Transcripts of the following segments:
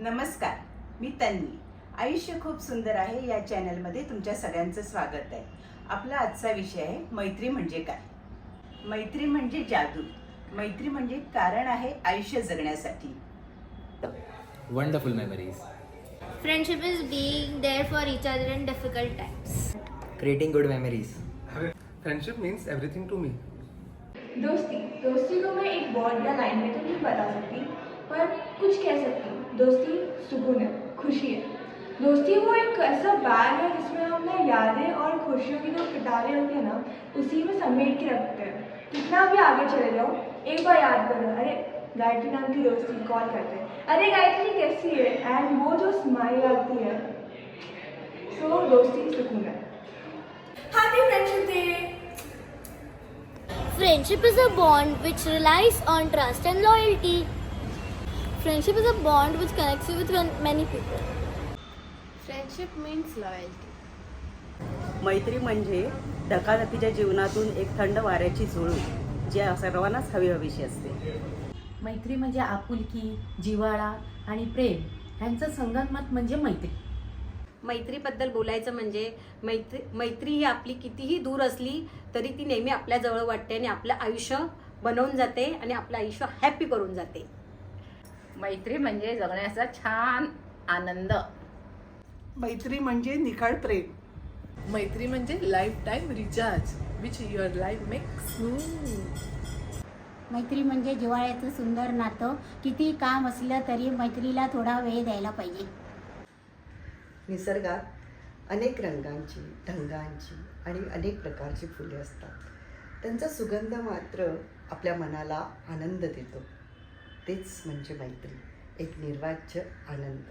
नमस्कार मी तन्वी. आयुष्य खूप सुंदर आहे या चॅनलमध्ये तुमच्या सगळ्यांचं स्वागत आहे. आपला आजचा विषय आहे मैत्री म्हणजे काय? मैत्री म्हणजे जादू. मैत्री म्हणजे कारण आहे आयुष्य जगण्यासाठी. Wonderful memories. Friendship is being there for each other in difficult times. creating good memories. Friendship means everything to me दोस्ती. दोस्ती को मैं एक वर्ड या लाइन में तो नहीं बता सकती. पर कुछ कह सकती हूँ। दोस्ती सुकून है, खुशी है। दोस्ती वो एक ऐसा बैग है जिसमें हम ना यादें और खुशियों की जो किताबें होती है ना, उसी में समेट के रखते हैं। कितना भी आगे चले जाओ, एक बार याद करो, अरे, गायत्री नाम की दोस्ती, कॉल करते हैं। अरे, गायत्री कैसी है? एंड वो जो स्माइल आती है सो दोस्ती सुकून है। Happy friendship day Friendship is a bond which relies on trust and loyalty. Friendship is a bond which connects you with many people. Friendship means loyalty. मैत्री म्हणजे धकाधकीच्या जीवनातून एक थंड वाऱ्याची झुळूक जी सर्वांनाच हवी हवीशी असते मैत्री म्हणजे आपुलकी जिव्हाळा आणि प्रेम ह्यांचं संगनमत म्हणजे मैत्री मैत्रीबद्दल बोलायचं म्हणजे मैत्री मैत्री ही आपली कितीही दूर असली तरी ती नेहमी आपल्या जवळ वाटते आणि आपलं आयुष्य बनवून जाते आणि आपलं आयुष्य हॅपी करून जाते मैत्री म्हणजे जगण्याचा छान आनंद. मैत्री म्हणजे निखळ प्रेम. मैत्री म्हणजे life time recharge which your life make मैत्री म्हणजे जिव्हाळ्याचं सुंदर नातं किती काम असलं तरी मैत्रीला थोडा वेळ द्यायला पाहिजे. निसर्गात अनेक रंगांची ढंगांची आणि अनेक प्रकारची फुले असतात. त्यांचा सुगंध मात्र आपल्या मनाला आनंद देतो. तेच म्हणजे मैत्री एक निर्वाच्य आनंद.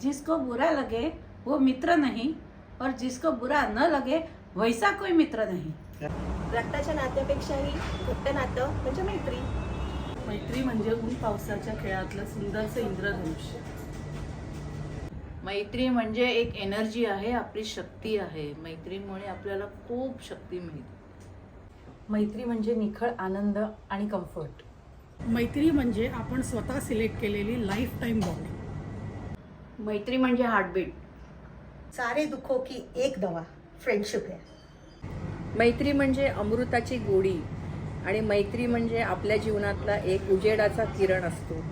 जिसको बुरा लगे वो मित्र नहीं और जिसको बुरा न लगे वैसा कोई मित्र नहीं. रक्ताच्या नात्यापेक्षाही घट्ट नातं म्हणजे मैत्री. मैत्री म्हणजे ऊन पावसाच्या खेळातलं सुंदरचं इंद्रधनुष्य. मैत्री म्हणजे एक एनर्जी आहे आपली शक्ती आहे. मैत्रीमुळे आपल्याला खूप शक्ती मिळते. मैत्री म्हणजे निखळ आनंद आणि कम्फर्ट. मैत्री म्हणजे आपण स्वतः सिलेक्ट केलेली लाईफ टाईम बॉन्ड मैत्री म्हणजे हार्टबीट सारे दुखो की एक दवा फ्रेंडशिप है. मैत्री म्हणजे अमृताची गोडी आणि मैत्री म्हणजे आपल्या जीवनातला एक उजेडाचा किरण असतो.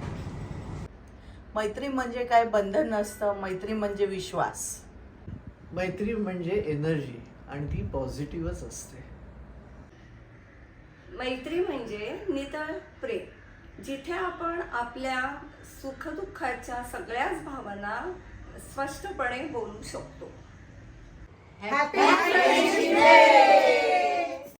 मैत्री म्हणजे काय बंधन नसतं मैत्री म्हणजे विश्वास. मैत्री म्हणजे एनर्जी आणि ती पॉझिटिव्हच असते. मैत्री म्हणजे नितळ प्रेम. जिथे आपण आपल्या सुखदुःखाच्या सगळ्याच भावना स्पष्टपणे बोलू शकतो.